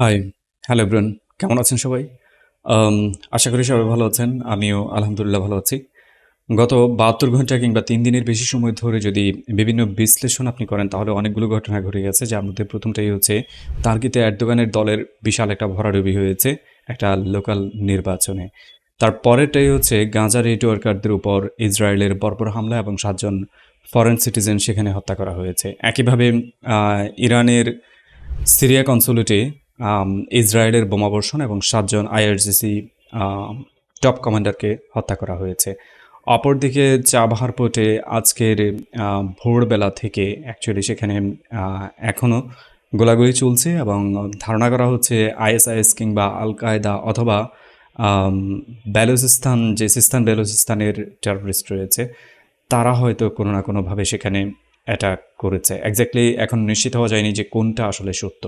Hi hello ব্রন কেমন আছেন সবাই? আশা করি সবাই ভালো আছেন। আমিও আলহামদুলিল্লাহ ভালো আছি। গত বাহাত্তর ঘণ্টা কিংবা তিন দিনের বেশি সময় ধরে যদি বিভিন্ন বিশ্লেষণ আপনি করেন, তাহলে অনেকগুলো ঘটনা ঘটে গেছে, যার মধ্যে প্রথমটাই হচ্ছে তার্কিতে এরদোগানের দলের বিশাল একটা ভরাডুবি হয়েছে, একটা লোকাল নির্বাচনে। তারপরেরটাই হচ্ছে, গাঁজা নেটওয়ার্কারদের উপর ইসরায়েলের বর্বর হামলা এবং সাতজন ফরেন সিটিজেন সেখানে হত্যা করা হয়েছে। একইভাবে ইরানের সিরিয়া কনসুলেটে ইসরায়েলের বোমাবর্ষণ এবং সাতজন আইআরজিসি টপ কমান্ডারকে হত্যা করা হয়েছে। অপরদিকে চাবাহার পোর্টে আজকের ভোরবেলা থেকে অ্যাকচুয়ালি সেখানে এখনও গোলাগুলি চলছে এবং ধারণা করা হচ্ছে আইএসআইএস কিংবা আল কায়দা অথবা বেলুচিস্তান যে সিস্তান বেলুচিস্তানের টেররিস্ট রয়েছে। তারা হয়তো কোনো না কোনোভাবে সেখানে অ্যাটাক করেছে। এক্স্যাক্টলি এখন নিশ্চিত হওয়া যায়নি যে কোনটা আসলে সত্য।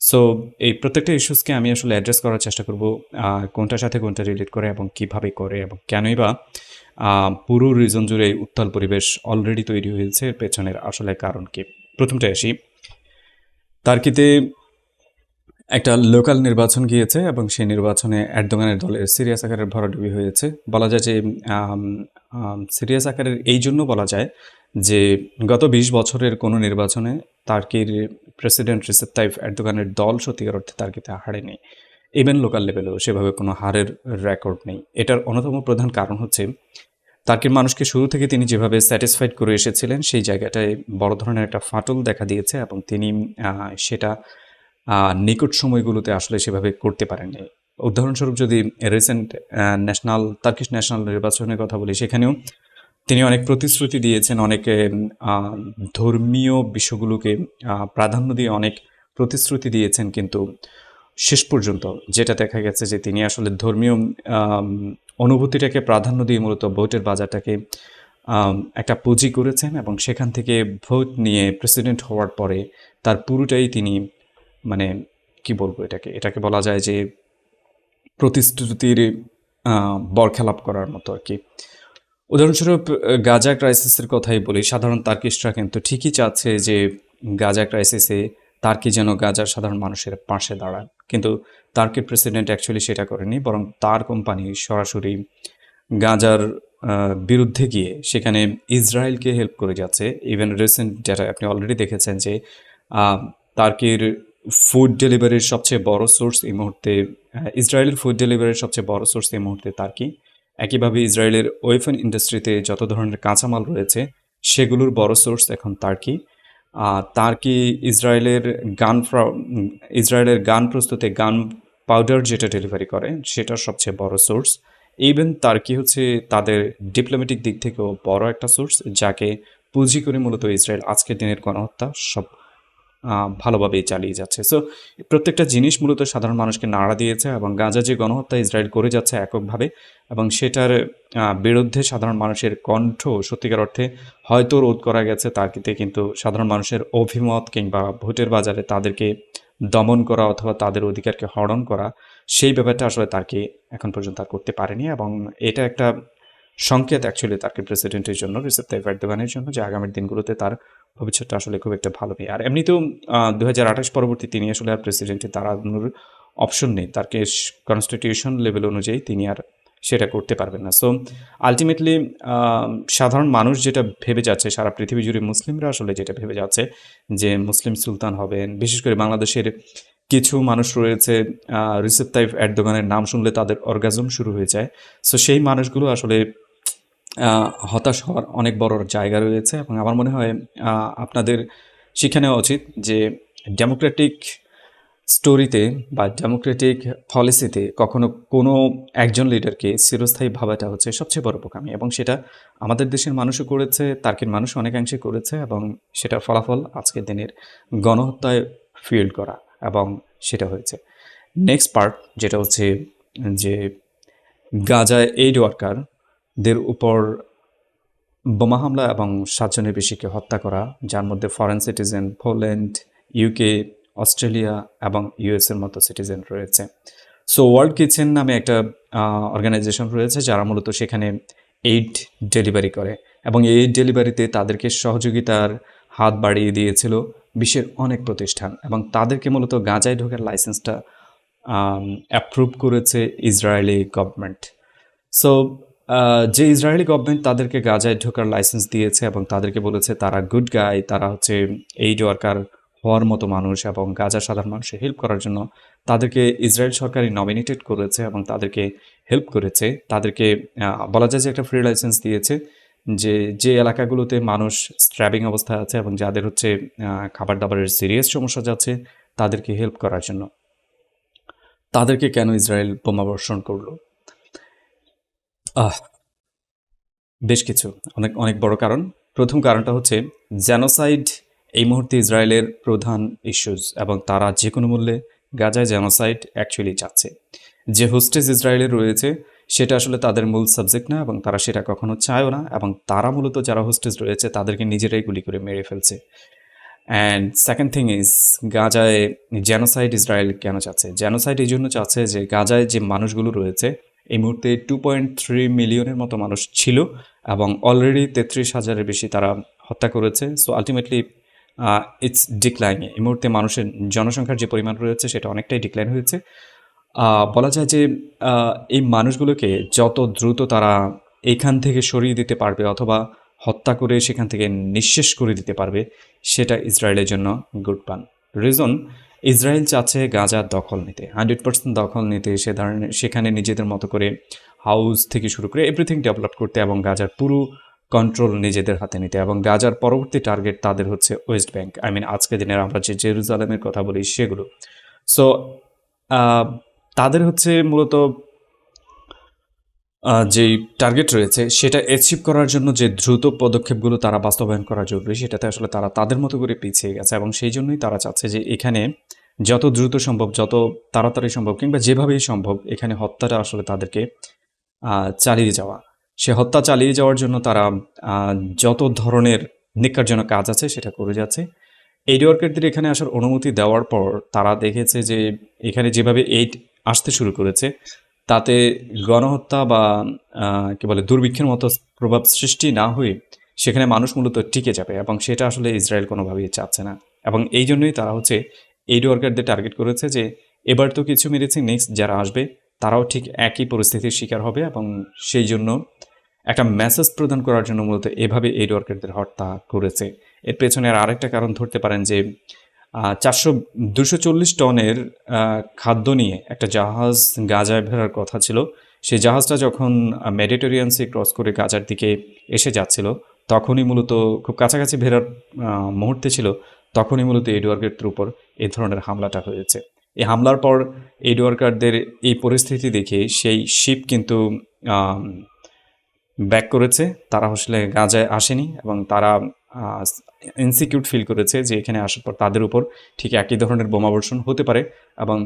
সো এই প্রত্যেকটা ইস্যুসকে আমি আসলে অ্যাড্রেস করার চেষ্টা করব কোনটার সাথে কোনটা রিলেট করে এবং কীভাবে করে এবং কেনই বা পুরো রিজন জুড়ে উত্তাল পরিবেশ অলরেডি তৈরি হয়েছে পেছনের আসলে কারণ কি? প্রথমটা আসি। তার্কিতে একটা লোকাল নির্বাচন গিয়েছে এবং সেই নির্বাচনে এরদোগানের দলের সিরিয়াস আকারের ভরাডুবি হয়েছে। বলা যায় যে সিরিয়াস আকারের এই জন্য বলা যায় যে গত বিশ বছরের কোনো নির্বাচনে তার্কির প্রেসিডেন্ট রিসেপ তাইফ এরদোগানের দল সত্যিকার অর্থে তার্কিতে হারেনি। ইভেন লোকাল লেভেলেও সেভাবে কোনো হারের রেকর্ড নেই। এটার অন্যতম প্রধান কারণ হচ্ছে, তার্কির মানুষকে শুরু থেকে তিনি যেভাবে স্যাটিসফাইড করে এসেছিলেন, সেই জায়গাটায় বড় ধরনের একটা ফাটল দেখা দিয়েছে এবং তিনি সেটা নিকট সময়গুলোতে আসলে সেভাবে করতে পারেননি। উদাহরণস্বরূপ যদি রিসেন্ট ন্যাশনাল তার্কিশ ন্যাশনাল নির্বাচনের কথা বলি, সেখানেও তিনি অনেক প্রতিশ্রুতি দিয়েছেন, অনেক ধর্মীয় বিষয়গুলোকে প্রাধান্য দিয়ে অনেক প্রতিশ্রুতি দিয়েছেন, কিন্তু শেষ পর্যন্ত যেটা দেখা গেছে যে তিনি আসলে ধর্মীয় অনুভূতিটাকে প্রাধান্য দিয়ে মূলত ভোটের বাজারটাকে একটা পুঁজি করেছেন এবং সেখান থেকে ভোট নিয়ে প্রেসিডেন্ট হওয়ার পরে তার পুরোটাই তিনি মানে কি বলব এটাকে এটাকে বলা যায় যে প্রতিশ্রুতির বরখেলাপ করার মতো আর কি। উদাহরণস্বরূপ গাজা ক্রাইসিসের কথাই বলি, সাধারণ তার্কিস্টরা কিন্তু ঠিকই চাচ্ছে যে, গাজা ক্রাইসিসে তার্কি যেন গাজার সাধারণ মানুষের পাশে দাঁড়ান। কিন্তু তার্কির প্রেসিডেন্ট অ্যাকচুয়ালি সেটা করেনি, বরং তার কোম্পানি সরাসরি গাজার বিরুদ্ধে গিয়ে সেখানে ইসরায়েলকে হেল্প করে যাচ্ছে। ইভেন রিসেন্ট যেটা আপনি অলরেডি দেখেছেন যে তার্কির ফুড ডেলিভারির সবচেয়ে বড় সোর্স এই মুহূর্তে ইসরায়েলের ফুড ডেলিভারির সবচেয়ে বড় সোর্স এই মুহূর্তে তার্কি। একইভাবে ইসরায়েলের ওয়েফেন ইন্ডাস্ট্রিতে যত ধরনের কাঁচামাল রয়েছে, সেগুলোর বড় সোর্স এখন তার্কি। তার্কি ইসরায়েলের গান ইসরায়েলের গান প্রস্তুতে গান পাউডার যেটা ডেলিভারি করে সেটা সবচেয়ে বড় সোর্স। ইভেন তার্কি হচ্ছে তাদের ডিপ্লোম্যাটিক দিক থেকেও বড় একটা সোর্স, যাকে পুঁজি করে মূলত ইসরায়েল আজকের দিনের গণহত্যা সব ভালোভাবেই চালিয়ে যাচ্ছে। সো প্রত্যেকটা জিনিস মূলত সাধারণ মানুষকে নাড়া দিয়েছে এবং গাঁজা যে গণহত্যা ইসরায়েল করে যাচ্ছে এককভাবে এবং সেটার বিরুদ্ধে সাধারণ মানুষের কণ্ঠ সত্যিকার অর্থে হয়তো রোধ করা গেছে তার্কিতে কিন্তু সাধারণ মানুষের অভিমত কিংবা ভোটের বাজারে তাদেরকে দমন করা অথবা তাদের অধিকারকে হরণ করা, সেই ব্যাপারটা আসলে তার্কি এখন পর্যন্ত আর করতে পারেনি এবং এটা একটা সংকেত অ্যাকচুয়ালি তার্কি প্রেসিডেন্টের জন্য রিসেপ তাইফ এরদোগানের জন্য যে আগামী দিনগুলোতে তার ভবিষ্যৎটা আসলে খুব একটা ভালো নেই। আর এমনিতেও দু হাজার আঠাশ পরবর্তী তিনি আসলে আর প্রেসিডেন্টে দাঁড়ানোর অপশন নেই। তার কনস্টিটিউশন লেভেল অনুযায়ী তিনি আর সেটা করতে পারবেন না। সো আলটিমেটলি সাধারণ মানুষ যেটা ভেবে যাচ্ছে, সারা পৃথিবী জুড়ে মুসলিমরা আসলে যেটা ভেবে যাচ্ছে যে মুসলিম সুলতান হবেন, বিশেষ করে বাংলাদেশের কিছু মানুষ রয়েছে রিসেপ তাইফ এরদোগানের নাম শুনলে তাদের অর্গাজম শুরু হয়ে যায়। সো সেই মানুষগুলো আসলে হতাশ হওয়ার অনেক বড় জায়গা রয়েছে এবং আমার মনে হয় আপনাদের শিক্ষা নেওয়া উচিত যে ডেমোক্রেটিক স্টোরিতে বা ডেমোক্রেটিক পলিসিতে কখনো কোনো একজন লিডারকে চিরস্থায়ী ভাবাটা হচ্ছে সবচেয়ে বড় বোকামি এবং সেটা আমাদের দেশের মানুষও করেছে, তার্কির মানুষ অনেকাংশে করেছে এবং সেটার ফলাফল আজকের দিনের গণহত্যায় ফিল্ড করা এবং সেটা হয়েছে। নেক্সট পার্ট যেটা হচ্ছে যে গাজায় এইড ওয়ার্কারদের উপর বোমা হামলা এবং সাতজনের বেশিকে হত্যা করা, যার মধ্যে foreign citizen Poland UK Australia এবং ইউএসের মতো সিটিজেন রয়েছে। সো ওয়ার্ল্ড কিচেন নামে একটা অর্গানাইজেশন রয়েছে যারা মূলত সেখানে এইড ডেলিভারি করে এবং এই এইড ডেলিভারিতে তাদেরকে সহযোগিতার হাত বাড়িয়ে দিয়েছিল বিশ্বের অনেক প্রতিষ্ঠান এবং তাদেরকে মূলত গাঁজায় ঢোকার লাইসেন্সটা অ্যাপ্রুভ করেছে ইসরায়েলি গভর্নমেন্ট সো যে ইসরায়েলি গভর্নমেন্ট তাদেরকে গাজায় ঢোকার লাইসেন্স দিয়েছে এবং তাদেরকে বলেছে তারা গুড গাই তারা হচ্ছে এইড ওয়ার্কার হওয়ার মতো মানুষ এবং গাজা সাধারণ মানুষের হেল্প করার জন্য তাদেরকে ইসরায়েল সরকারই নমিনেটেড করেছে এবং তাদেরকে হেল্প করেছে। তাদেরকে বলা যায় যে একটা ফ্রি লাইসেন্স দিয়েছে যে যে এলাকাগুলোতে মানুষ স্ট্র্যাবিং অবস্থায় আছে এবং যাদের হচ্ছে খাবার দাবারের সিরিয়াস সমস্যা যাচ্ছে তাদেরকে হেল্প করার জন্য। তাদেরকে কেন ইসরায়েল বোমাবর্ষণ করল? আহ, বেশ কিছু, অনেক অনেক বড় কারণ। প্রথম কারণটা হচ্ছে জেনোসাইড এই মুহূর্তে ইসরায়েলের প্রধান ইস্যুস এবং তারা যে কোনো মূল্যে গাজায় জেনোসাইড অ্যাকচুয়ালি চাচ্ছে। যে হোস্টেজ ইসরায়েলের রয়েছে, সেটা আসলে তাদের মূল সাবজেক্ট না এবং তারা সেটা কখনো চায়ও না এবং তারা মূলত যারা হোস্টেজ রয়েছে, তাদেরকে নিজেরাই গুলি করে মেরে ফেলছে। অ্যান্ড সেকেন্ড থিং ইজ গাজায় জেনোসাইড ইসরায়েল কেন চাচ্ছে? জেনোসাইড এই জন্য চাচ্ছে যে গাজায় যে মানুষগুলো রয়েছে এই মুহূর্তে টু পয়েন্ট থ্রি মিলিয়নের মতো মানুষ ছিল এবং অলরেডি তেত্রিশ হাজারের বেশি তারা হত্যা করেছে। সো আলটিমেটলি ইটস ডিক্লাইন এই মুহূর্তে মানুষের জনসংখ্যার যে পরিমাণ রয়েছে, সেটা অনেকটাই ডিক্লাইন হয়েছে। বলা যায় যে এই মানুষগুলোকে যত দ্রুত তারা এইখান থেকে সরিয়ে দিতে পারবে অথবা হত্যা করে সেখান থেকে নিঃশেষ করে দিতে পারবে, সেটা ইসরায়েলের জন্য গুড পান রিজন ইসরায়েল চাচ্ছে গাজার দখল নিতে। হান্ড্রেড পার্সেন্ট দখল নিতে সে ধরনের, সেখানে নিজেদের মতো করে হাউস থেকে শুরু করে এভরিথিং ডেভেলপ করতে এবং গাজার পুরো কন্ট্রোল নিজেদের হাতে নিতে এবং গাজার পরবর্তী টার্গেট তাদের হচ্ছে ওয়েস্ট ব্যাংক আই মিন আজকে দিনের আমরা যে জেরুজালেমের কথা বলি সেগুলো। সো তাদের হচ্ছে মূলত যেই টার্গেট রয়েছে, সেটা অ্যাচিভ করার জন্য যে দ্রুত পদক্ষেপগুলো তারা বাস্তবায়ন করা জরুরি, সেটাতে আসলে তারা তাদের মতো করে পিছিয়ে গেছে এবং সেই জন্যই তারা চাচ্ছে যে এখানে যত দ্রুত সম্ভব, যত তাড়াতাড়ি সম্ভব কিংবা যেভাবেই সম্ভব এখানে হত্যাটা আসলে তাদেরকে চালিয়ে যাওয়া। সে হত্যা চালিয়ে যাওয়ার জন্য তারা যত ধরনের নিকারজনক কাজ আছে সেটা করে যাচ্ছে। এইড ওয়ার্কারদের এখানে আসার অনুমতি দেওয়ার পর তারা দেখেছে যে এখানে যেভাবে এইড আসতে শুরু করেছে তাতে গণহত্যা বা কি বলে, দুর্ভিক্ষের মতো প্রভাব সৃষ্টি না হয়ে সেখানে মানুষ মূলত টিকে যাবে এবং সেটা আসলে ইসরায়েল কোনোভাবেই চাচ্ছে না। এবং এই জন্যই তারা হচ্ছে এইড ওয়ার্কারদের টার্গেট করেছে যে, এবার তো কিছু মেরেছি নেক্সট যারা আসবে, তারাও ঠিক একই পরিস্থিতির শিকার হবে এবং সেই জন্য একটা মেসেজ প্রদান করার জন্য মূলত এভাবে এইড ওয়ার্কারদের হত্যা করেছে। এর পেছনের আরেকটা কারণ ধরতে পারেন যে চারশো, দুশো চল্লিশ টনের খাদ্য নিয়ে একটা জাহাজ গাজায় ফেরার কথা ছিল। সেই জাহাজটা যখন মেডিটেরিয়ান সি ক্রস করে গাজার দিকে এসে যাচ্ছিল, তখনই মূলত খুব কাছাকাছি ভেরার মুহূর্তে ছিল, তখনই মূলত এইড ওয়ার্কারদের উপর এই ধরনের হামলাটা হয়েছে। এই হামলার পর এইড ওয়ার্কারদের এই পরিস্থিতি দেখে সেই শিপ কিন্তু ব্যাক করেছে। তারা আসলে গাজায় আসেনি এবং তারা ইনসিকিউট ফিল করেছে যে এখানে আসার পর তাদের উপর ঠিক একই ধরনের বোমাবর্ষণ হতে পারে এবং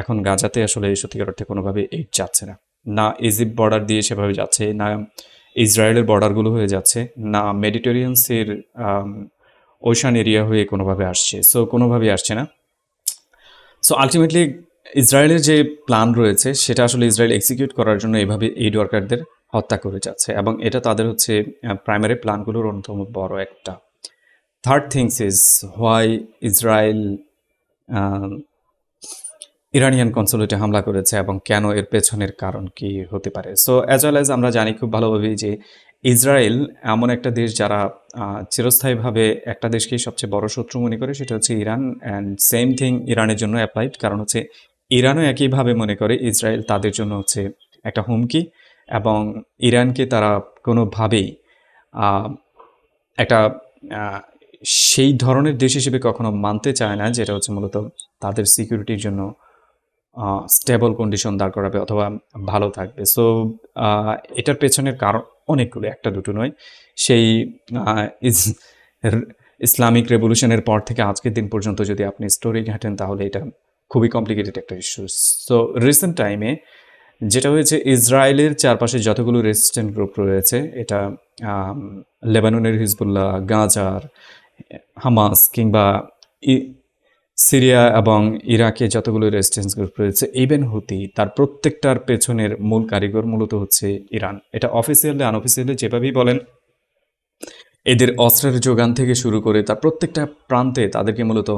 এখন গাজাতে আসলে এই সত্যিকার অর্থে কোনোভাবে এইড যাচ্ছে না। না ইজিপ্ট বর্ডার দিয়ে সেভাবে যাচ্ছে, না ইসরায়েলের বর্ডারগুলো হয়ে যাচ্ছে, না মেডিটেরিয়ানসের ওশান এরিয়া হয়ে কোনোভাবে আসছে। সো কোনোভাবেই আসছে না। সো আলটিমেটলি ইসরায়েলের যে প্ল্যান রয়েছে, সেটা আসলে ইসরায়েল এক্সিকিউট করার জন্য এভাবে এইড ওয়ার্কারদের হত্যা করে যাচ্ছে এবং এটা তাদের হচ্ছে প্রাইমারি প্ল্যানগুলোর অন্যতম বড় একটা। Third things is why Israel Iranian কনসুলেটে হামলা করেছে এবং কেন এর পেছনের কারণ কি হতে পারে। সো অ্যাজ ওয়েল অ্যাজ আমরা জানি খুব ভালোভাবেই যে ইসরায়েল এমন একটা দেশ যারা চিরস্থায়ীভাবে একটা দেশকেই সবচেয়ে বড় শত্রু মনে করে, সেটা হচ্ছে ইরান। অ্যান্ড সেম থিং ইরানের জন্য অ্যাপ্লাইড কারণ হচ্ছে ইরানও একইভাবে মনে করে ইসরায়েল তাদের জন্য হচ্ছে একটা হুমকি। এবং ইরানকে তারা কোনোভাবেই একটা সেই ধরনের দেশ হিসেবে কখনো মানতে চায় না, যেটা হচ্ছে মূলত তাদের সিকিউরিটির জন্য স্টেবল কন্ডিশন দাঁড় করাবে অথবা ভালো থাকবে। সো এটার পেছনের কারণ অনেকগুলো, একটা দুটো নয়। সেই ইসলামিক রেভলিউশনের পর থেকে আজকের দিন পর্যন্ত যদি আপনি স্টোরি ঘাটেন, তাহলে এটা খুবই কমপ্লিকেটেড একটা ইস্যু সো রিসেন্ট টাইমে যেটা হয়েছে, ইসরায়েলের চারপাশে যতগুলো রেসিস্ট্যান্ট গ্রুপ রয়েছে, এটা লেবাননের হিজবুল্লাহ, গাজার, হামাস কিংবা সিরিয়া এবং ইরাকে যতগুলো রেজিস্ট্যান্স গ্রুপ রয়েছে ইভেন হুতি, তার প্রত্যেকটার পেছনের মূল কারিগর মূলত হচ্ছে ইরান। এটা অফিসিয়ালি আনঅফিসিয়ালি যেভাবেই বলেন, এদের অস্ত্রের যোগান থেকে শুরু করে তার প্রত্যেকটা প্রান্তে তাদেরকে মূলত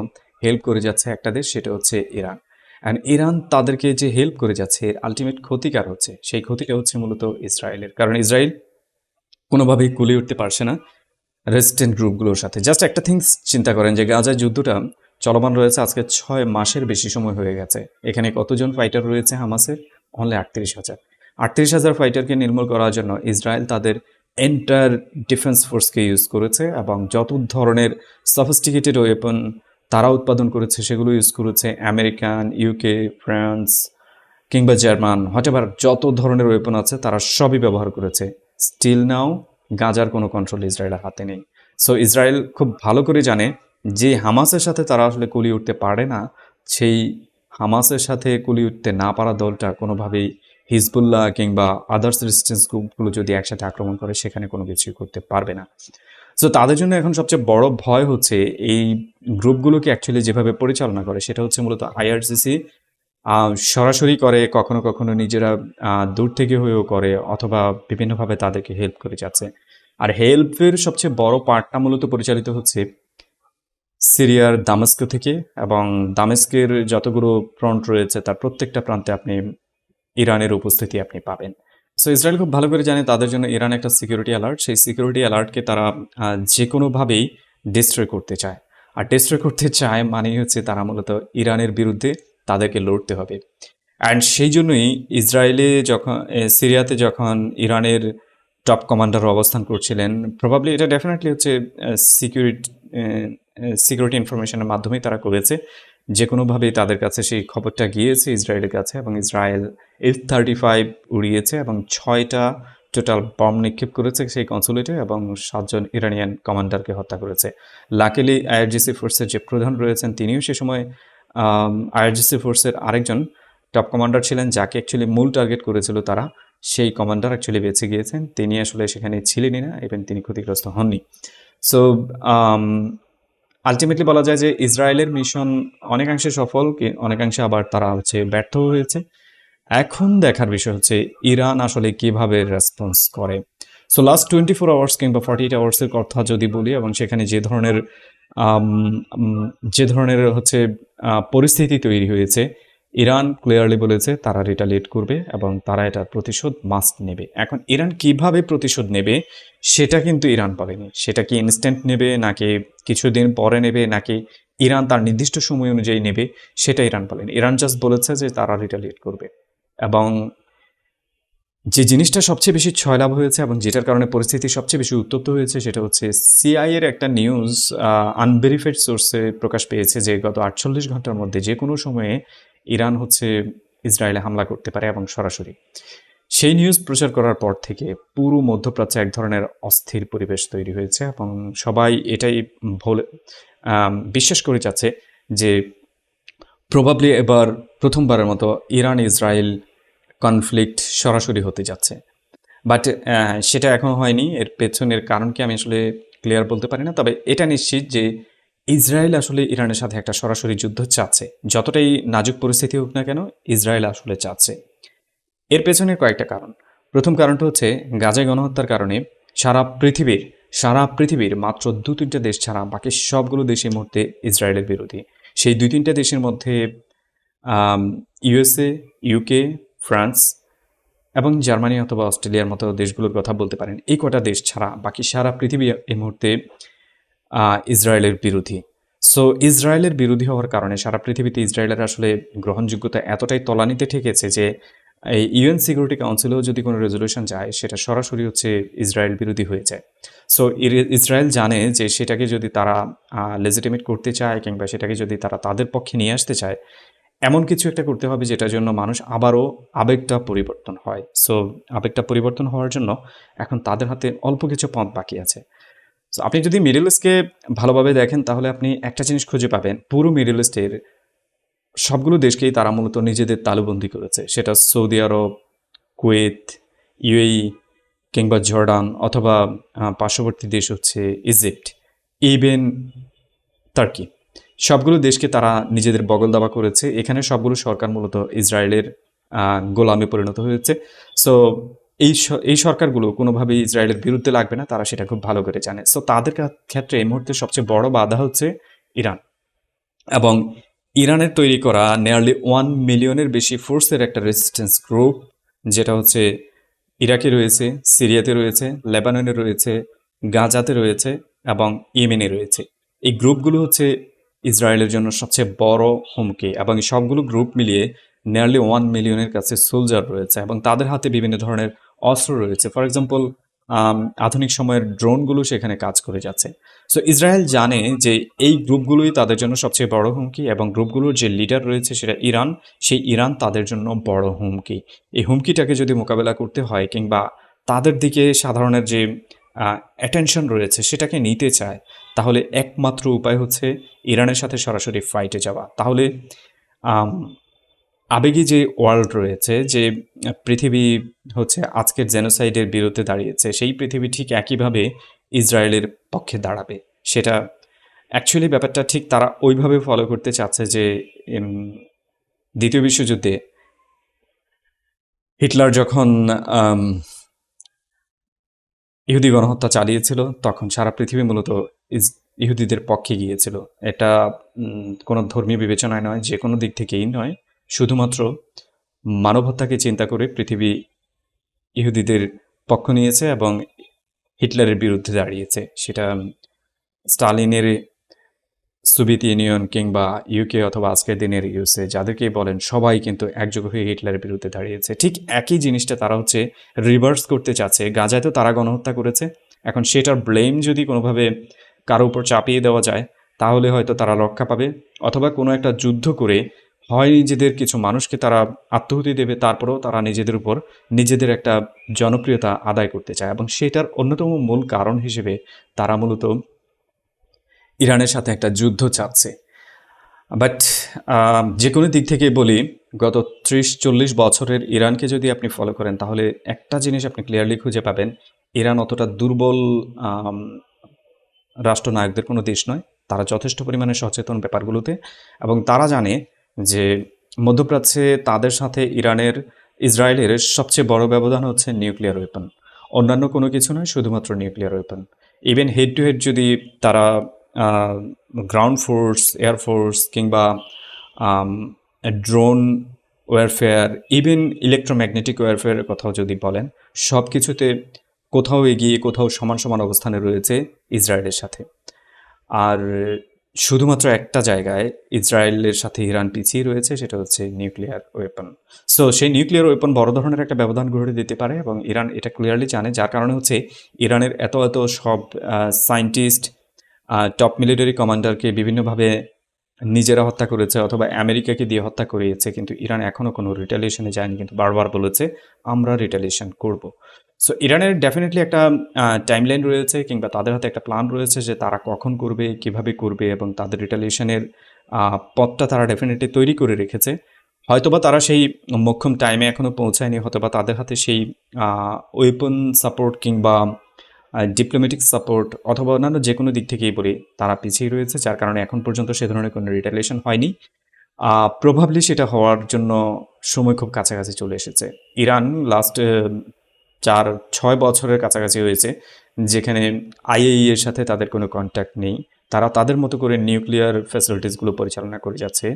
হেল্প করে যাচ্ছে একটা দেশ, সেটা হচ্ছে ইরান। অ্যান্ড ইরান তাদেরকে যে হেল্প করে যাচ্ছে, এর আলটিমেট ক্ষতিকার হচ্ছে, সেই ক্ষতিটা হচ্ছে মূলত ইসরায়েলের। কারণ ইসরায়েল কোনোভাবেই কুলিয়ে উঠতে পারছে না রেজিস্ট্যান্ট গ্রুপগুলোর সাথে। জাস্ট একটা থিংস চিন্তা করেন যে গাজার যুদ্ধটা চলমান রয়েছে আজকে ছয় মাসের বেশি সময় হয়ে গেছে। এখানে কতজন ফাইটার রয়েছে হামাসের? অনলি আটত্রিশ হাজার। আটত্রিশ হাজার ফাইটারকে নির্মূল করার জন্য ইসরায়েল তাদের এন্টার ডিফেন্স ফোর্সকে ইউজ করেছে এবং যত ধরনের সফিস্টিকেটেড ওয়েপন তারা উৎপাদন করেছে, সেগুলো ইউজ করেছে আমেরিকান ইউকে ফ্রান্স কিংবা জার্মান হটেবার যত ধরনের ওয়েপন আছে তারা সবই ব্যবহার করেছে। স্টিল নাও গাজার কোনো কন্ট্রোল ইসরায়েলের হাতে নেই। সো ইসরায়েল খুব ভালো করে জানে যে হামাসের সাথে তারা আসলে কুলি উঠতে পারে না, সেই হামাসের সাথে কুলি উঠতে না পারা দলটা কোনোভাবেই হিজবুল্লাহ কিংবা আদার্স রেজিস্ট্যান্স গ্রুপগুলো যদি একসাথে আক্রমণ করে, সেখানে কোনো কিছুই করতে পারবে না। সো তাদের জন্য এখন সবচেয়ে বড় ভয় হচ্ছে এই গ্রুপগুলোকে অ্যাকচুয়ালি যেভাবে পরিচালনা করে, সেটা হচ্ছে মূলত আইআরসিসি সরাসরি করে, কখনো কখনো নিজেরা দূর থেকে হয়েও করে, অথবা বিভিন্নভাবে তাদেরকে হেল্প করে যাচ্ছে। আর হেল্পের সবচেয়ে বড় পার্টটা মূলত পরিচালিত হচ্ছে সিরিয়ার দামেস্ক থেকে, এবং দামেস্কের যতগুলো ফ্রন্ট রয়েছে, তার প্রত্যেকটা প্রান্তে আপনি ইরানের উপস্থিতি আপনি পাবেন। সো ইসরায়েল খুব ভালো করে জানে তাদের জন্য ইরান একটা সিকিউরিটি অ্যালার্ট সেই সিকিউরিটি অ্যালার্টকে তারা যে কোনোভাবেই ডিস্ট্রয় করতে চায়। আর ডিস্ট্রয় করতে চায় মানেই হচ্ছে তারা মূলত ইরানের বিরুদ্ধে তাদেরকে লড়তে হবে। অ্যান্ড সেই জন্যই ইসরায়েলে যখন সিরিয়াতে যখন ইরানের টপ কমান্ডার অবস্থান করছিলেন প্রবাবলি এটা ডেফিনেটলি হচ্ছে সিকিউরিটি সিকিউরিটি ইনফরমেশনের মাধ্যমেই তারা করেছে। যে কোনোভাবেই তাদের কাছে সেই খবরটা গিয়েছে, ইসরায়েলের কাছে এবং ইসরায়েল এফ থার্টি ফাইভ উড়িয়েছে এবং ছয়টা টোটাল বম নিক্ষেপ করেছে সেই কনসুলেটে এবং সাতজন ইরানিয়ান কমান্ডারকে হত্যা করেছে। লাকিলি আইআরজিসি ফোর্সের যে প্রধান রয়েছেন, তিনিও সে সময় আইআরজিসি ফোর্সের আরেকজন টপ কমান্ডার ছিলেন, যাকে অ্যাকচুয়ালি মূল টার্গেট করেছিল তারা। সেই কমান্ডার অ্যাকচুয়ালি বেঁচে গিয়েছেন। তিনি আসলে সেখানে ছিলেনই না এবং তিনি ক্ষতিগ্রস্ত হননি। সো আলটিমেটলি বলা যায় যে ইসরায়েলের মিশন অনেকাংশে সফল, কি- অনেকাংশে আবার তারা হচ্ছে ব্যর্থ হয়েছে। এখন দেখার বিষয় হচ্ছে ইরান আসলে কীভাবে রেসপন্স করে। So last twenty four hours কিংবা ফর্টি এইট আওয়ার্সের কথা যদি বলি, এবং সেখানে যে ধরনের যে ধরনের হচ্ছে পরিস্থিতি তৈরি হয়েছে ইরান ক্লিয়ারলি বলেছে তারা রিটালিয়েট করবে এবং তারা এটার প্রতিশোধ মাস্ট নেবে। এখন ইরান কীভাবে প্রতিশোধ নেবে সেটা কিন্তু ইরান বলেনি। সেটা কি ইনস্ট্যান্ট নেবে, নাকি কিছুদিন পরে নেবে, নাকি ইরান তার নির্দিষ্ট সময় অনুযায়ী নেবে, সেটা ইরান বলেনি। ইরান জাস্ট বলেছে যে তারা রিটালিয়েট করবে। এবং যে জিনিসটা সবচেয়ে বেশি ছয়লাভ হয়েছে এবং যেটার কারণে পরিস্থিতি সবচেয়ে বেশি উত্তপ্ত হয়েছে সেটা হচ্ছে সিআই এর একটা নিউজ আনভেরিফাইড সোর্সে প্রকাশ পেয়েছে যে গত আটচল্লিশ ঘণ্টার মধ্যে যে কোনো সময়ে ইরান হচ্ছে ইসরায়েলে হামলা করতে পারে এবং সরাসরি। সেই নিউজ প্রচার করার পর থেকে পুরো মধ্যপ্রাচ্যে এক ধরনের অস্থির পরিবেশ তৈরি হয়েছে এবং সবাই এটাই ভুল বিশ্বাস করে যাচ্ছে যে প্রবাবলি এবার প্রথমবারের মতো ইরান ইসরায়েল কনফ্লিক্ট সরাসরি হতে যাচ্ছে। বাট সেটা এখনও হয়নি। এর পেছনের কারণ কি আমি আসলে ক্লিয়ার বলতে পারি না। তবে এটা নিশ্চিত যে ইসরায়েল আসলে ইরানের সাথে একটা সরাসরি যুদ্ধ চাচ্ছে। যতটাই নাজুক পরিস্থিতি হোক না কেন, ইসরায়েল আসলে চাচ্ছে। এর পেছনে কয়েকটা কারণ। প্রথম কারণটা হচ্ছে, গাজায় গণহত্যার কারণে সারা পৃথিবীর সারা পৃথিবীর মাত্র দু তিনটা দেশ ছাড়া বাকি সবগুলো দেশ এই মুহূর্তে ইসরায়েলের বিরোধী। সেই দুই তিনটা দেশের মধ্যে ইউএসএ, ইউকে, ফ্রান্স এবং জার্মানি অথবা অস্ট্রেলিয়ার মতো দেশগুলোর কথা বলতে পারেন, এই কটা দেশ ছাড়া বাকি সারা পৃথিবী এই মুহূর্তে ইসরায়েলের বিরোধী। সো ইসরায়েলের বিরোধী হওয়ার কারণে সারা পৃথিবীতে ইসরায়েলের আসলে গ্রহণযোগ্যতা এতটাই তলানিতে ঠেকেছে যে, এই ইউএন সিকিউরিটি কাউন্সিলেও যদি কোনো রেজলিউশন যায়, সেটা সরাসরি হচ্ছে ইসরায়েল বিরোধী হয়ে যায়। সো ইসরায়েল জানে যে সেটাকে যদি তারা লেজিটিমেট করতে চায় কিংবা সেটাকে যদি তারা তাদের পক্ষে নিয়ে আসতে চায়, এমন কিছু একটা করতে হবে যেটার জন্য মানুষ আবারও আবেগটা পরিবর্তন হয়। সো আবেগটা পরিবর্তন হওয়ার জন্য এখন তাদের হাতে অল্প কিছু পথ বাকি আছে। So, আপনি যদি মিডল ইস্টকে ভালোভাবে দেখেন তাহলে আপনি একটা জিনিস খুঁজে পাবেন পুরো মিডল ইস্টের সবগুলো দেশকেই তারা মূলত নিজেদের তালুবন্দি করেছে। সেটা সৌদি আরব কুয়েত ইউএই কিংবা জর্ডান অথবা পার্শ্ববর্তী দেশ হচ্ছে ইজিপ্ট ইভেন টার্কি সবগুলো দেশকে তারা নিজেদের বগল দাবা করেছে। এখানে সবগুলো সরকার মূলত ইসরায়েলের গোলামে পরিণত হয়েছে। সো এই এই সরকারগুলো কোনোভাবে ইসরায়েলের বিরুদ্ধে লাগবে না, তারা সেটা খুব ভালো করে জানে। সো তাদের ক্ষেত্রে এই মুহূর্তে সবচেয়ে বড় বাধা হচ্ছে ইরান। এবং ইরানের তৈরি করা নিয়ারলি ওয়ান মিলিয়নের বেশি ফোর্সের একটা রেজিস্ট্যান্স গ্রুপ যেটা হচ্ছে ইরাকে রয়েছে, সিরিয়াতে রয়েছে, লেবাননে রয়েছে, গাজাতে রয়েছে এবং ইয়েমেনে রয়েছে। এই গ্রুপগুলো হচ্ছে ইসরায়েলের জন্য সবচেয়ে বড় হুমকি এবং সবগুলো গ্রুপ মিলিয়ে নিয়ারলি ওয়ান মিলিয়নের কাছে সোলজার রয়েছে এবং তাদের হাতে বিভিন্ন ধরনের অস্ত্র রয়েছে। ফর এক্সাম্পল আধুনিক সময়ের ড্রোনগুলো সেখানে কাজ করে যাচ্ছে। সো ইসরায়েল জানে যে এই গ্রুপগুলোই তাদের জন্য সবচেয়ে বড় হুমকি এবং গ্রুপগুলোর যে লিডার রয়েছে সেটা ইরান, সেই ইরান তাদের জন্য বড় হুমকি। এই হুমকিটাকে যদি মোকাবেলা করতে হয় কিংবা তাদের দিকে সাধারণের যে অ্যাটেনশন রয়েছে সেটাকে নিতে চায়, তাহলে একমাত্র উপায় হচ্ছে ইরানের সাথে সরাসরি ফাইটে যাওয়া। তাহলে আবেগী যে ওয়ার্ল্ড রয়েছে, যে পৃথিবী হচ্ছে আজকের জেনোসাইডের বিরুদ্ধে দাঁড়িয়েছে, সেই পৃথিবী ঠিক একইভাবে ইসরায়েলের পক্ষে দাঁড়াবে। সেটা অ্যাকচুয়ালি ব্যাপারটা ঠিক তারা ওইভাবে ফলো করতে চাচ্ছে যে দ্বিতীয় বিশ্বযুদ্ধে হিটলার যখন ইহুদি গণহত্যা চালিয়েছিল, তখন সারা পৃথিবী মূলত ইহুদিদের পক্ষে গিয়েছিল। এটা কোনো ধর্মীয় বিবেচনায় নয়, যে কোনো দিক থেকেই নয়। শুধুমাত্র মানবহত্যাকে চিন্তা করে পৃথিবী ইহুদিদের পক্ষ নিয়েছে এবং হিটলারের বিরুদ্ধে দাঁড়িয়েছে। সেটা স্টালিনের সোভিয়েত ইউনিয়ন কিংবা ইউকে অথবা আজকের দিনের ইউসে যাদেরকে বলেন সবাই কিন্তু একযোগ হয়ে হিটলারের বিরুদ্ধে দাঁড়িয়েছে। ঠিক একই জিনিসটা তারা হচ্ছে রিভার্স করতে চাচ্ছে। গাজায় তো তারা গণহত্যা করেছে। এখন সেটার ব্লেম যদি কোনোভাবে কারও উপর চাপিয়ে দেওয়া যায়, তাহলে হয়তো তারা রক্ষা পাবে। অথবা কোনো একটা যুদ্ধ করে হয় নিজেদের কিছু মানুষকে তারা আত্মহুতি দেবে, তারপরেও তারা নিজেদের উপর নিজেদের একটা জনপ্রিয়তা আদায় করতে চায় এবং সেটার অন্যতম মূল কারণ হিসেবে তারা মূলত ইরানের সাথে একটা যুদ্ধ চাচ্ছে বাট যে কোনো দিক থেকে বলি, গত ত্রিশ চল্লিশ বছরের ইরানকে যদি আপনি ফলো করেন, তাহলে একটা জিনিস আপনি ক্লিয়ারলি খুঁজে পাবেন, ইরান অতটা দুর্বল রাষ্ট্রনায়কদের কোনো দেশ নয়। তারা যথেষ্ট পরিমাণে সচেতন ব্যাপারগুলোতে এবং তারা জানে যে মধ্যপ্রাচ্যে তাদের সাথে ইরানের, ইসরায়েলের সবচেয়ে বড় ব্যবধান হচ্ছে নিউক্লিয়ার ওয়েপন অন্যান্য কোনো কিছু নয়, শুধুমাত্র nuclear weapon even head to head যদি তারা গ্রাউন্ড ফোর্স এয়ারফোর্স কিংবা ড্রোন ওয়ারফেয়ার ইভেন ইলেকট্রোম্যাগনেটিক ওয়ারফেয়ারের কথাও যদি বলেন, সব কিছুতে কোথাও এগিয়ে, কোথাও সমান সমান অবস্থানে রয়েছে ইসরায়েলের সাথে। আর শুধুমাত্র একটা জায়গায় ইসরায়েলের সাথে ইরান পিছিয়ে রয়েছে, সেটা হচ্ছে নিউক্লিয়ার ওয়েপন সো সেই নিউক্লিয়ার ওয়েপন বড় ধরনের একটা ব্যবধান গড়ে দিতে পারে এবং ইরান এটা ক্লিয়ারলি জানে, যার কারণে হচ্ছে ইরানের এত এত সব সায়েন্টিস্ট টপ মিলিটারি কমান্ডারকে বিভিন্নভাবে নিজেরা হত্যা করেছে অথবা আমেরিকাকে দিয়ে হত্যা করিয়েছে, কিন্তু ইরান এখনও কোনো রিটালিয়েশনে যায়নি, কিন্তু বারবার বলেছে, আমরা রিটালিয়েশন করব। সো ইরানের ডেফিনেটলি একটা টাইমলাইন রয়েছে কিংবা তাদের হাতে একটা প্ল্যান রয়েছে যে তারা কখন করবে, কীভাবে করবে এবং তাদের রিটালিয়েশনের পথটা তারা ডেফিনেটলি তৈরি করে রেখেছে। হয়তোবা তারা সেই মোক্ষম টাইমে এখনও পৌঁছায়নি, হয়তোবা তাদের হাতে সেই ওয়েপন সাপোর্ট কিংবা ডিপ্লোম্যাটিক সাপোর্ট অথবা অন্যান্য যে কোনো দিক থেকেই বলি তারা পিছিয়ে রয়েছে, যার কারণে এখন পর্যন্ত সে ধরনের কোনো রিটালিয়েশন হয়নি। প্রভাবলি সেটা হওয়ার জন্য সময় খুব কাছাকাছি চলে এসেছে। ইরান লাস্ট চার, ছয় বছরের কাছাকাছি হয়েছে, যেখানে আইএই এর সাথে তাদের কোনো কন্ট্যাক্ট নেই। তারা তাদের মতো করে নিউক্লিয়ার ফ্যাসিলিটিসগুলো পরিচালনা করে যাচ্ছে।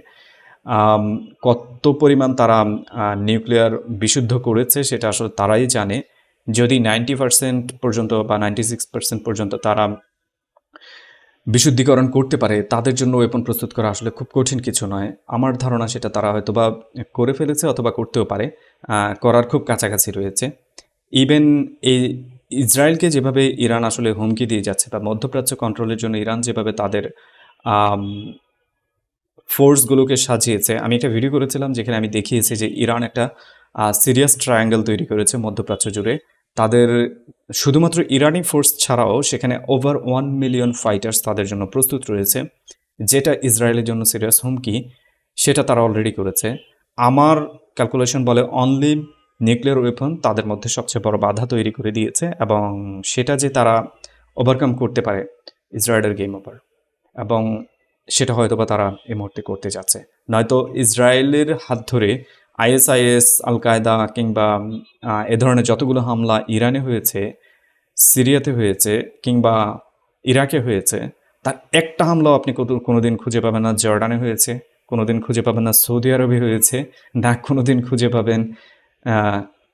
কত পরিমাণ তারা নিউক্লিয়ার বিশুদ্ধ করেছে সেটা আসলে তারাই জানে। যদি নাইনটি পার্সেন্ট পর্যন্ত বা নাইনটি সিক্স পার্সেন্ট পর্যন্ত তারা বিশুদ্ধিকরণ করতে পারে, তাদের জন্য ওয়েপন প্রস্তুত করা আসলে খুব কঠিন কিছু নয়। আমার ধারণা সেটা তারা হয়তোবা করে ফেলেছে অথবা করতেও পারে করার খুব কাছাকাছি রয়েছে। ইভেন এই ইসরায়েলকে যেভাবে ইরান আসলে হুমকি দিয়ে যাচ্ছে বা মধ্যপ্রাচ্য কন্ট্রোলের জন্য ইরান যেভাবে তাদের ফোর্সগুলোকে সাজিয়েছে, আমি একটা ভিডিও করেছিলাম যেখানে আমি দেখিয়েছি যে ইরান একটা সিরিয়াস ট্রায়াঙ্গেল তৈরি করেছে মধ্যপ্রাচ্য জুড়ে। তাদের শুধুমাত্র ইরানি ফোর্স ছাড়াও সেখানে ওভার ওয়ান মিলিয়ন ফাইটার্স তাদের জন্য প্রস্তুত রয়েছে, যেটা ইসরায়েলের জন্য সিরিয়াস হুমকি, সেটা তারা অলরেডি করেছে। আমার ক্যালকুলেশন বলে অনলি নিউক্লিয়ার ওয়েপন তাদের মধ্যে সবচেয়ে বড় বাধা তৈরি করে দিয়েছে এবং সেটা যে তারা ওভারকাম করতে পারে ইসরায়েলের গেম ওভার এবং সেটা হয়তোবা তারা এই মুহূর্তে করতে যাচ্ছে। নয়তো ইসরায়েলের হাত ধরে আইএসআইএস আল কায়দা কিংবা এ ধরনের যতগুলো হামলা ইরানে হয়েছে, সিরিয়াতে হয়েছে কিংবা ইরাকে হয়েছে, তার একটা হামলাও আপনি কোনো- কোনোদিন খুঁজে পাবেন না। জর্ডানে হয়েছে, কোনোদিন খুঁজে পাবেন না। সৌদি আরবে হয়েছে, না কোনোদিন খুঁজে পাবেন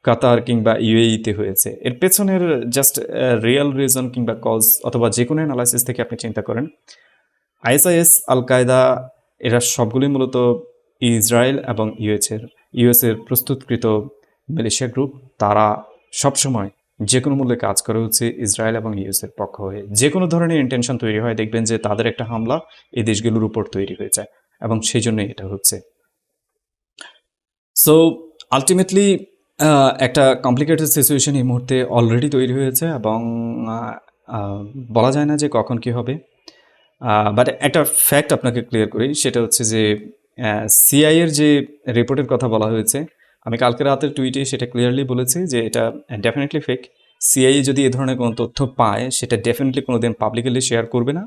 কাতার কিংবা ইউএইতে হয়েছে। এর পেছনের জাস্ট রিয়েল রিজন কিংবা কজ অথবা যে কোনো অ্যানালাইসিস থেকে আপনি চিন্তা করেন। আইএসআইএস আল কায়দা এরা সবগুলোই মূলত ইসরায়েল এবং ইউএসের ইউএসের প্রস্তুতকৃত মালয়েশিয়া গ্রুপ তারা সবসময় যে কোনো মূল্যে কাজ করে হচ্ছে ইসরায়েল এবং ইউএসের পক্ষ হয়ে। যে কোনো ধরনের ইন্টেনশন তৈরি হয়, দেখবেন যে তাদের একটা হামলা এই দেশগুলোর উপর তৈরি হয়ে যায় এবং সেই জন্যই এটা হচ্ছে। সো আলটিমেটলি একটা কমপ্লিকেটেড সিচুয়েশন এই মুহূর্তে অলরেডি তৈরি হয়েছে এবং বলা যায় না যে কখন কি হবে। বাট একটা ফ্যাক্ট আপনাকে ক্লিয়ার করি, সেটা হচ্ছে যে সিআইয়ের যে রিপোর্টের কথা বলা হয়েছে, আমি কালকে রাতের টুইটে সেটা ক্লিয়ারলি বলেছি যে এটা ডেফিনেটলি ফেক সিআই যদি এ ধরনের কোনো তথ্য পায়, সেটা ডেফিনেটলি কোনো দিন পাবলিকলি শেয়ার করবে না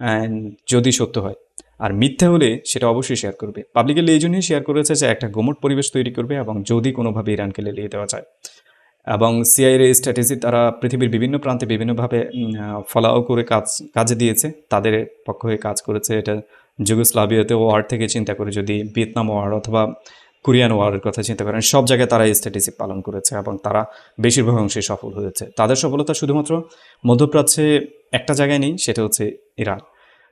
অ্যান্ড যদি সত্য হয়। আর মিথ্যা হলে সেটা অবশ্যই শেয়ার করবে। পাবলিকলি এই জন্যই শেয়ার করেছে যে একটা গোমট পরিবেশ তৈরি করবে এবং যদি কোনোভাবে ইরানকে লেলিয়ে দেওয়া যায়। এবং সিআইয়ের এই স্ট্র্যাটেজি তারা পৃথিবীর বিভিন্ন প্রান্তে বিভিন্নভাবে ফলাও করে কাজ, কাজে দিয়েছে। তাদের পক্ষ হয়ে কাজ করেছে এটা যুগোস্লাভিয়াতে ওয়ার থেকে চিন্তা করে যদি ভিয়েতনাম ওয়ার অথবা কোরিয়ান ওয়ারের কথা চিন্তা করেন, সব জায়গায় তারা এই স্ট্র্যাটেজি পালন করেছে এবং তারা বেশিরভাগ অংশে সফল হয়েছে। তাদের সফলতা শুধুমাত্র মধ্যপ্রাচ্যে একটা জায়গায় নেই, সেটা হচ্ছে ইরান।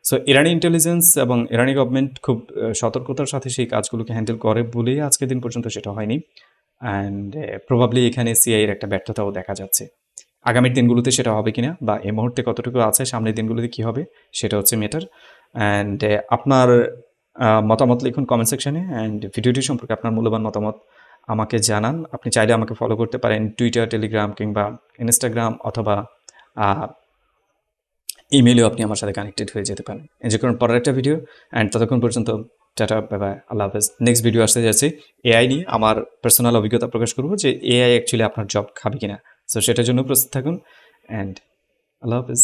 সো ইরানি ইন্টেলিজেন্স এবং ইরানি গভর্নমেন্ট খুব সতর্কতার সাথে সেই কাজগুলোকে হ্যান্ডেল করে বলেই আজকের দিন পর্যন্ত সেটা হয়নি। অ্যান্ড প্রবাবলি এখানে সিআইয়ের একটা ব্যর্থতাও দেখা যাচ্ছে। আগামীর দিনগুলোতে সেটা হবে কিনা বা এই মুহূর্তে কতটুকু আছে, সামনের দিনগুলোতে কি হবে, সেটা হচ্ছে মেটার অ্যান্ড আপনার মতামত লিখুন কমেন্ট সেকশনে অ্যান্ড ভিডিওটি সম্পর্কে আপনার মূল্যবান মতামত আমাকে জানান। আপনি চাইলে আমাকে ফলো করতে পারেন টুইটার টেলিগ্রাম কিংবা ইনস্টাগ্রাম অথবা ইমেলেও আপনি আমার সাথে কানেক্টেড হয়ে যেতে পারেন। এই যে করুন পরের একটা ভিডিও অ্যান্ড ততক্ষণ পর্যন্ত টাটা বাই আল্লাহ হাফেজ। নেক্সট ভিডিও আসতে যাচ্ছে এআই নিয়ে আমার পার্সোনাল অভিজ্ঞতা প্রকাশ করব যে এআই অ্যাকচুয়ালি আপনার জব খাবে কিনা। সো সেটার জন্য প্রস্তুত থাকুন অ্যান্ড আল্লাহ হাফেজ।